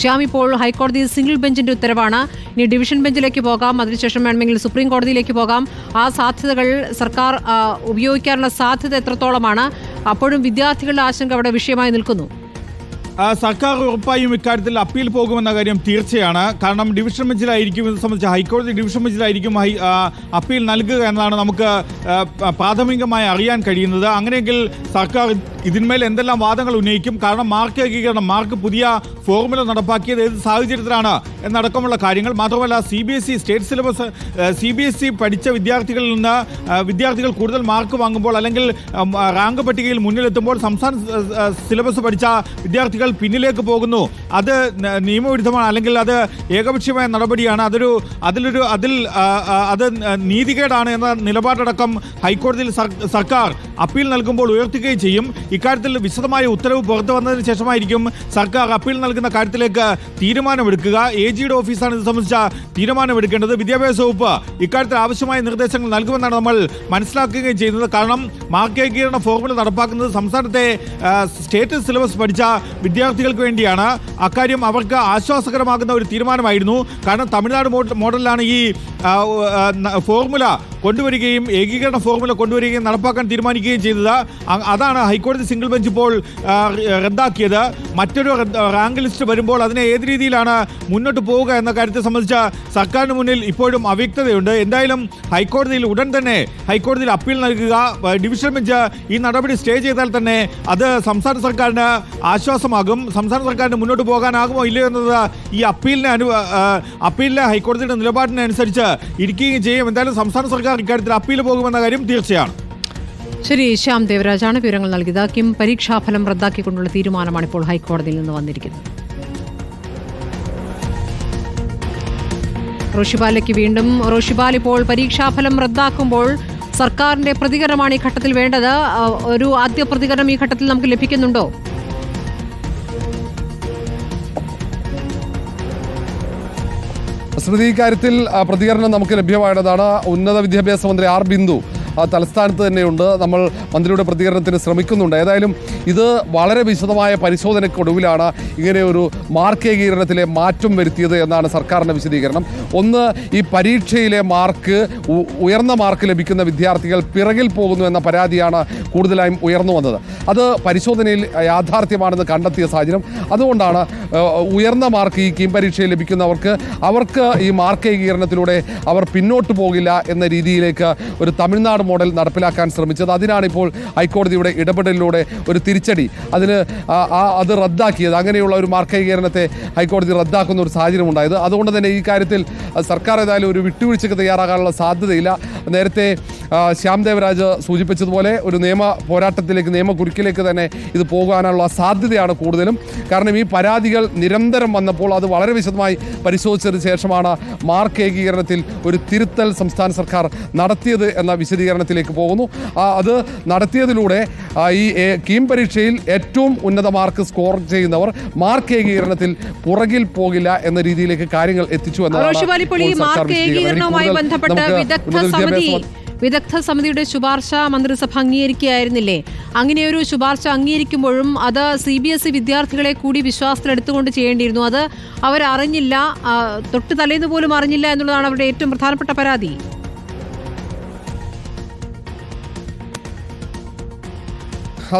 ശ്യാം ഇപ്പോൾ ഹൈക്കോടതി സിംഗിൾ ബെഞ്ചിന്റെ ഉത്തരവാണ്. ഇനി ഡിവിഷൻ ബെഞ്ചിലേക്ക് പോകാം. അതിനുശേഷം വേണമെങ്കിൽ സുപ്രീം കോടതിയിലേക്ക് പോകാം. ആ സാധ്യതകൾ സർക്കാർ ഉപയോഗിക്കാനുള്ള സാധ്യത എത്രത്തോളമാണ്? അപ്പോഴും വിദ്യാർത്ഥികളുടെ ആശങ്ക അവിടെ വിഷയമായി നിൽക്കുന്നു. സർക്കാർ ഉറപ്പായും ഇക്കാര്യത്തിൽ അപ്പീൽ പോകുമെന്ന കാര്യം തീർച്ചയാണ്. കാരണം ഡിവിഷൻ ബെഞ്ചിലായിരിക്കും ഇത് സംബന്ധിച്ച് ഹൈക്കോടതി ഡിവിഷൻ ബെഞ്ചിലായിരിക്കും അപ്പീൽ നൽകുക എന്നതാണ് നമുക്ക് പ്രാഥമികമായി അറിയാൻ കഴിയുന്നത്. അങ്ങനെയെങ്കിൽ സർക്കാർ ഇതിന്മേൽ എന്തെല്ലാം വാദങ്ങൾ ഉന്നയിക്കും? കാരണം മാർക്ക് ഏകീകരണം മാർക്ക് പുതിയ ഫോർമുല നടപ്പാക്കിയത് ഏത് സാഹചര്യത്തിലാണ് എന്നടക്കമുള്ള കാര്യങ്ങൾ. മാത്രമല്ല C B S E state syllabus C B S E പഠിച്ച വിദ്യാർത്ഥികളിൽ നിന്ന് വിദ്യാർത്ഥികൾ കൂടുതൽ മാർക്ക് വാങ്ങുമ്പോൾ അല്ലെങ്കിൽ റാങ്ക് പട്ടികയിൽ മുന്നിലെത്തുമ്പോൾ സംസ്ഥാന സിലബസ് പഠിച്ച വിദ്യാർത്ഥികൾ പിന്നിലേക്ക് പോകുന്നു. അത് നിയമവിരുദ്ധമാണ് അല്ലെങ്കിൽ അത് ഏകപക്ഷീയമായ നടപടിയാണ്. അതൊരു അതിലൊരു അതിൽ അത് നീതികേടാണ് എന്ന നിലപാടടക്കം ഹൈക്കോടതിയിൽ സർക്കാർ അപ്പീൽ നൽകുമ്പോൾ ഉയർത്തുകയും ചെയ്യും. ഇക്കാര്യത്തിൽ വിശദമായ ഉത്തരവ് പുറത്തു വന്നതിന് ശേഷമായിരിക്കും സർക്കാർ അപ്പീൽ നൽകുന്ന കാര്യത്തിലേക്ക് തീരുമാനമെടുക്കുക. എ ജിയുടെ ഓഫീസാണ് ഇത് സംബന്ധിച്ച തീരുമാനമെടുക്കേണ്ടത്. വിദ്യാഭ്യാസ വകുപ്പ് ഇക്കാര്യത്തിൽ ആവശ്യമായ നിർദ്ദേശങ്ങൾ നൽകുമെന്നാണ് നമ്മൾ മനസ്സിലാക്കുകയും ചെയ്യുന്നത്. കാരണം മാർക്കേകീകരണ ഫോർമുല നടപ്പാക്കുന്നത് സംസ്ഥാനത്തെ സ്റ്റേറ്റ് സിലബസ് പഠിച്ച വിദ്യാർത്ഥികൾക്ക് വേണ്ടിയാണ്. അക്കാര്യം അവർക്ക് ആശ്വാസകരമാകുന്ന ഒരു തീരുമാനമായിരുന്നു. കാരണം തമിഴ്നാട് മോഡലിലാണ് ഈ ഫോർമുല കൊണ്ടുവരികയും ഏകീകരണ ഫോർമുല കൊണ്ടുവരികയും നടപ്പാക്കാൻ തീരുമാനിക്കുകയും ചെയ്തത്. അതാണ് ഹൈക്കോടതി സിംഗിൾ ബെഞ്ച് ഇപ്പോൾ റദ്ദാക്കിയത്. മറ്റൊരു റാങ്ക് ലിസ്റ്റ് വരുമ്പോൾ അതിനെ ഏത് രീതിയിലാണ് മുന്നോട്ട് പോവുക എന്ന കാര്യത്തെ സംബന്ധിച്ച സർക്കാരിന് മുന്നിൽ ഇപ്പോഴും അവ്യക്തതയുണ്ട്. എന്തായാലും ഹൈക്കോടതിയിൽ ഉടൻ തന്നെ ഹൈക്കോടതിയിൽ അപ്പീൽ നൽകുക. ഡിവിഷൻ ബെഞ്ച് ഈ നടപടി സ്റ്റേ ചെയ്താൽ തന്നെ അത് സംസ്ഥാന സർക്കാരിന് ആശ്വാസമാകും. സംസ്ഥാന സർക്കാരിന് മുന്നോട്ട് പോകാനാകുമോ ഇല്ലയോ എന്നത് ഈ അപ്പീലിനെ അനു അപ്പീലിലെ ഹൈക്കോടതിയുടെ നിലപാടിനനുസരിച്ച് ഇരിക്കുകയും ചെയ്യും. എന്തായാലും സംസ്ഥാന സർക്കാർ ഇക്കാര്യത്തിൽ അപ്പീൽ പോകുമെന്ന കാര്യം തീർച്ചയാണ്. ശരി ശ്യാം ദേവരാജാണ് വിവരങ്ങൾ നൽകിയത്. കിം പരീക്ഷാഫലം റദ്ദാക്കിക്കൊണ്ടുള്ള തീരുമാനമാണ് ഇപ്പോൾ ഹൈക്കോടതിയിൽ നിന്ന് വന്നിരിക്കുന്നത്. റോഷിബാലയ്ക്ക് വീണ്ടും റോഷിബാൽ ഇപ്പോൾ പരീക്ഷാഫലം റദ്ദാക്കുമ്പോൾ സർക്കാരിന്റെ പ്രതികരണമാണ് ഈ ഘട്ടത്തിൽ വേണ്ടത്. ഒരു ആദ്യ പ്രതികരണം ഈ ഘട്ടത്തിൽ നമുക്ക് ലഭിക്കുന്നുണ്ടോ? സ്മൃതി ഇക്കാര്യത്തിൽ പ്രതികരണം നമുക്ക് ലഭ്യമായതാണ്. ഉന്നത വിദ്യാഭ്യാസ മന്ത്രി ആർ ബിന്ദു തലസ്ഥാനത്ത് തന്നെയുണ്ട്. നമ്മൾ മന്ത്രിയുടെ പ്രതികരണത്തിന് ശ്രമിക്കുന്നുണ്ട്. ഏതായാലും ഇത് വളരെ വിശദമായ പരിശോധനയ്ക്കൊടുവിലാണ് ഇങ്ങനെ ഒരു മാർക്ക് ഏകീകരണത്തിലെ മാറ്റം വരുത്തിയത് എന്നാണ് സർക്കാരിന്റെ വിശദീകരണം. ഒന്ന് ഈ പരീക്ഷയിലെ മാർക്ക് ഉയർന്ന മാർക്ക് ലഭിക്കുന്ന വിദ്യാർത്ഥികൾ പിറകിൽ പോകുന്നു എന്ന പരാതിയാണ് കൂടുതലായും ഉയർന്നു വന്നത്. അത് പരിശോധനയിൽ യാഥാർത്ഥ്യമാണെന്ന് കണ്ടെത്തിയ സാഹചര്യം. അതുകൊണ്ടാണ് ഉയർന്ന മാർക്ക് ഈ കീം പരീക്ഷയിൽ ലഭിക്കുന്നവർക്ക് അവർക്ക് ഈ മാർക്ക് ഏകീകരണത്തിലൂടെ അവർ പിന്നോട്ട് പോകില്ല എന്ന രീതിയിലേക്ക് ഒരു തമിഴ്നാട് മോഡൽ നടപ്പിലാക്കാൻ ശ്രമിച്ചത്. അതിനാണ് ഇപ്പോൾ ഹൈക്കോടതിയുടെ ഇടപെടലിലൂടെ ഒരു തിരിച്ചടി. അതിന് അത് റദ്ദാക്കിയത്. അങ്ങനെയുള്ള ഒരു മാർഗീകരണത്തെ ഹൈക്കോടതി റദ്ദാക്കുന്ന ഒരു സാഹചര്യം ഉണ്ടായത് അതുകൊണ്ട് തന്നെ ഈ കാര്യത്തിൽ സർക്കാർ ഏതായാലും ഒരു വിട്ടുവീഴ്ചയ്ക്ക് തയ്യാറാകാനുള്ള സാധ്യതയില്ല. നേരത്തെ ശ്യാം ദേവരാജ് സൂചിപ്പിച്ചതുപോലെ ഒരു നിയമ പോരാട്ടത്തിലേക്ക് നിയമ കുരുക്കിലേക്ക് തന്നെ ഇത് പോകാനുള്ള സാധ്യതയാണ് കൂടുതലും. കാരണം ഈ പരാതികൾ നിരന്തരം വന്നപ്പോൾ അത് വളരെ വിശദമായി പരിശോധിച്ചതിന് ശേഷമാണ് മാർക്ക് ഏകീകരണത്തിൽ ഒരു തിരുത്തൽ സംസ്ഥാന സർക്കാർ നടത്തിയത് എന്ന വിശദീകരണത്തിലേക്ക് പോകുന്നു. അത് നടത്തിയതിലൂടെ ഈ കീം പരീക്ഷയിൽ ഏറ്റവും ഉന്നത മാർക്ക് സ്കോർ ചെയ്യുന്നവർ മാർക്ക് ഏകീകരണത്തിൽ പുറകിൽ പോകില്ല എന്ന രീതിയിലേക്ക് കാര്യങ്ങൾ എത്തിച്ചു എന്നതാണ് വിദഗ്ധ സമിതിയുടെ ശുപാർശ മന്ത്രിസഭ അംഗീകരിക്കുകയായിരുന്നില്ലേ? അങ്ങനെയൊരു ശുപാർശ അംഗീകരിക്കുമ്പോഴും അത് സി ബി എസ് ഇ വിദ്യാർത്ഥികളെ കൂടി വിശ്വാസത്തിലെടുത്തുകൊണ്ട് ചെയ്യേണ്ടിയിരുന്നു. അത് അവരറിഞ്ഞില്ല തൊട്ട് തലേന്ന് പോലും അറിഞ്ഞില്ല എന്നുള്ളതാണ് അവരുടെ ഏറ്റവും പ്രധാനപ്പെട്ട പരാതി.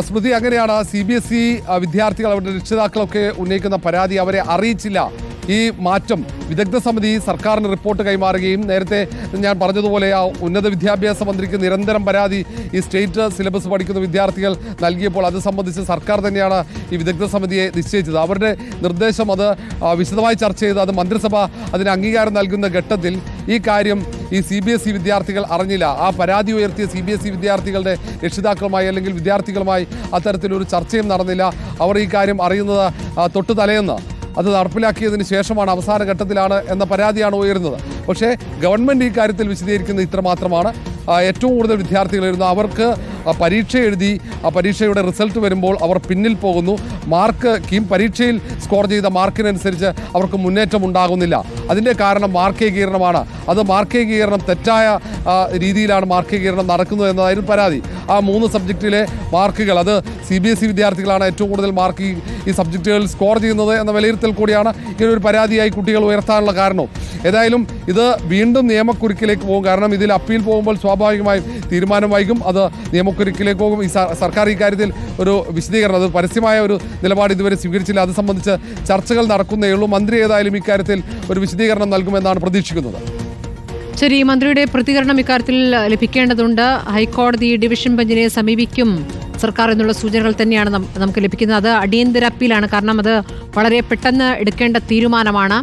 സ്മൃതി അങ്ങനെയാണ് സി ബി എസ് ഇ വിദ്യാർത്ഥികൾ അവരുടെ രക്ഷിതാക്കളൊക്കെ ഉന്നയിക്കുന്ന പരാതി. അവരെ അറിയിച്ചില്ല. ഈ മാറ്റം വിദഗ്ധ സമിതി സർക്കാരിന് റിപ്പോർട്ട് കൈമാറുകയും നേരത്തെ ഞാൻ പറഞ്ഞതുപോലെ ആ ഉന്നത വിദ്യാഭ്യാസ മന്ത്രിക്ക് നിരന്തരം പരാതി ഈ സ്റ്റേറ്റ് സിലബസ് പഠിക്കുന്ന വിദ്യാർത്ഥികൾ നൽകിയപ്പോൾ അത് സംബന്ധിച്ച് സർക്കാർ തന്നെയാണ് ഈ വിദഗ്ധ സമിതിയെ നിശ്ചയിച്ചത്. അവരുടെ നിർദ്ദേശം അത് വിശദമായി ചർച്ച ചെയ്ത് അത് മന്ത്രിസഭ അതിന് അംഗീകാരം നൽകുന്ന ഘട്ടത്തിൽ ഈ കാര്യം ഈ സി ബി എസ് ഇ വിദ്യാർത്ഥികൾ അറിഞ്ഞില്ല. ആ പരാതി ഉയർത്തിയ സി ബി എസ് ഇ വിദ്യാർത്ഥികളുടെ രക്ഷിതാക്കളുമായി അല്ലെങ്കിൽ വിദ്യാർത്ഥികളുമായി അത്തരത്തിലൊരു ചർച്ചയും നടന്നില്ല. അവർ ഈ കാര്യം അറിയുന്നത് തൊട്ട് തലേന്ന്. അത് നടപ്പിലാക്കിയതിന് ശേഷമാണ് അവസാന ഘട്ടത്തിലാണ് എന്ന പരാതിയാണ് ഉയരുന്നത്. പക്ഷേ ഗവൺമെന്റ് ഈ കാര്യത്തിൽ വിശദീകരിക്കുന്നത് ഇത്രമാത്രമാണ്. ഏറ്റവും കൂടുതൽ വിദ്യാർത്ഥികളായിരുന്നു അവർക്ക് പരീക്ഷ എഴുതി ആ പരീക്ഷയുടെ റിസൾട്ട് വരുമ്പോൾ അവർ പിന്നിൽ പോകുന്നു. മാർക്ക് കീം പരീക്ഷയിൽ സ്കോർ ചെയ്ത മാർക്കിനനുസരിച്ച് അവർക്ക് മുന്നേറ്റം ഉണ്ടാകുന്നില്ല. അതിന്റെ കാരണം മാർക്കേകീകരണമാണ്. അത് മാർക്കേകീകരണം തെറ്റായ ആ, രീതിയിലാണ് മാർക്കേകീകരണം നടക്കുന്നത് എന്നതായിരുന്നു പരാതി. ആ മൂന്ന് സബ്ജക്റ്റിലെ മാർക്കുകൾ അത് സി ബി എസ് ഇ വിദ്യാർത്ഥികളാണ് ഏറ്റവും കൂടുതൽ മാർക്ക് ഈ സബ്ജക്റ്റുകളിൽ സ്കോർ ചെയ്യുന്നത് എന്ന വിലയിരുത്തൽ കൂടിയാണ് ഇങ്ങനൊരു പരാതിയായി കുട്ടികൾ ഉയർത്താനുള്ള കാരണവും ഏതായാലും ഇത് വീണ്ടും നിയമക്കുരുക്കിലേക്ക് പോകും. കാരണം ഇതിൽ അപ്പീൽ പോകുമ്പോൾ സ്വാഭാവികമായും തീരുമാനം വൈകും. അത് നിയമക്കുരുക്കിലേക്ക് പോകും. ഈ സർക്കാർ ഇക്കാര്യത്തിൽ ഒരു വിശദീകരണം അത് പരസ്യമായ ഒരു നിലപാട് ഇതുവരെ സ്വീകരിച്ചില്ല. അത് സംബന്ധിച്ച് ചർച്ചകൾ നടക്കുന്നേ ഉള്ളൂ. മന്ത്രി ഏതായാലും ഇക്കാര്യത്തിൽ ഒരു വിശദീകരണം നൽകുമെന്നാണ് പ്രതീക്ഷിക്കുന്നത്. ശരി മന്ത്രിയുടെ പ്രതികരണം ഇക്കാര്യത്തിൽ ലഭിക്കേണ്ടതുണ്ട്. ഹൈക്കോടതി ഡിവിഷൻ ബെഞ്ചിനെ സമീപിക്കും സർക്കാർ എന്നുള്ള സൂചനകൾ തന്നെയാണ് നമുക്ക് ലഭിക്കുന്നത്. അത് അടിയന്തര അപ്പീലാണ് കാരണം അത് വളരെ പെട്ടെന്ന് എടുക്കേണ്ട തീരുമാനമാണ്.